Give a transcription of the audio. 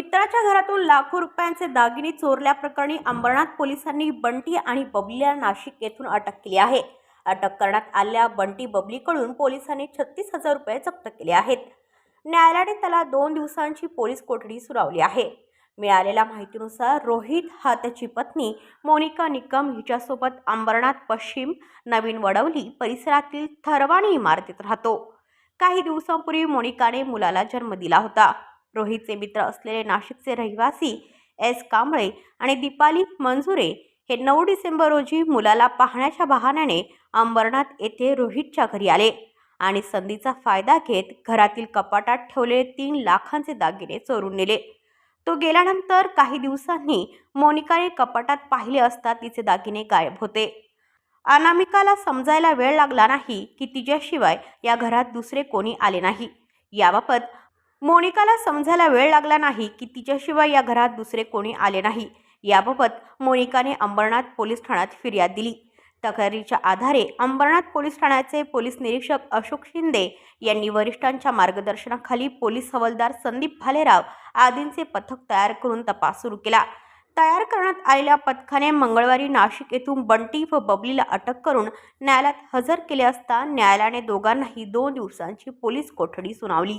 मित्राच्या घरातून लाखो रुपयांचे दागिने चोरल्याप्रकरणी अंबरनाथ पोलिसांनी बंटी आणि बबलीला नाशिक येथून अटक केली आहे. अटक करण्यात आलेल्या बंटी बबलीकडून पोलिसांनी छत्तीस हजार रुपये जप्त केले आहेत. न्यायालयाने त्याला दोन दिवसांची पोलीस कोठडी सुनावली आहे. मिळालेल्या माहितीनुसार रोहित हा त्याची पत्नी मोनिका निकम हिच्यासोबत अंबरनाथ पश्चिम नवीन वडवली परिसरातील थरवाणी इमारतीत राहतो. काही दिवसांपूर्वी मोनिकाने मुलाला जन्म दिला होता. रोहितचे मित्र असलेले नाशिकचे रहिवासी एस कांबळे आणि दीपाली मंजुरे हे नऊ डिसेंबर रोजी मुलाला पाहण्याच्या बहाण्याने अंबरनाथ येथे रोहितच्या घरी आले आणि संधीचा फायदा घेत घरातील कपाटात ठेवलेले तीन लाखांचे दागिने चोरून नेले. तो गेल्यानंतर काही दिवसांनी मोनिकाने कपाटात पाहिले असता तिचे दागिने गायब होते. अनामिकाला समजायला वेळ लागला नाही की तिच्याशिवाय या घरात दुसरे कोणी आले नाही. याबाबत मोनिकाला समजायला वेळ लागला नाही की तिच्याशिवाय या घरात दुसरे कोणी आले नाही. याबाबत मोनिकाने अंबरनाथ पोलीस ठाण्यात फिर्याद दिली. तक्रारीच्या आधारे अंबरनाथ पोलीस ठाण्याचे पोलीस निरीक्षक अशोक शिंदे यांनी वरिष्ठांच्या मार्गदर्शनाखाली पोलीस हवालदार संदीप भालेराव आदींचे पथक तयार करून तपास सुरू केला. तयार करण्यात आलेल्या पथकाने मंगळवारी नाशिक येथून बंटी व बबलीला अटक करून न्यायालयात हजर केले असता न्यायालयाने दोघांनाही दोन दिवसांची पोलीस कोठडी सुनावली.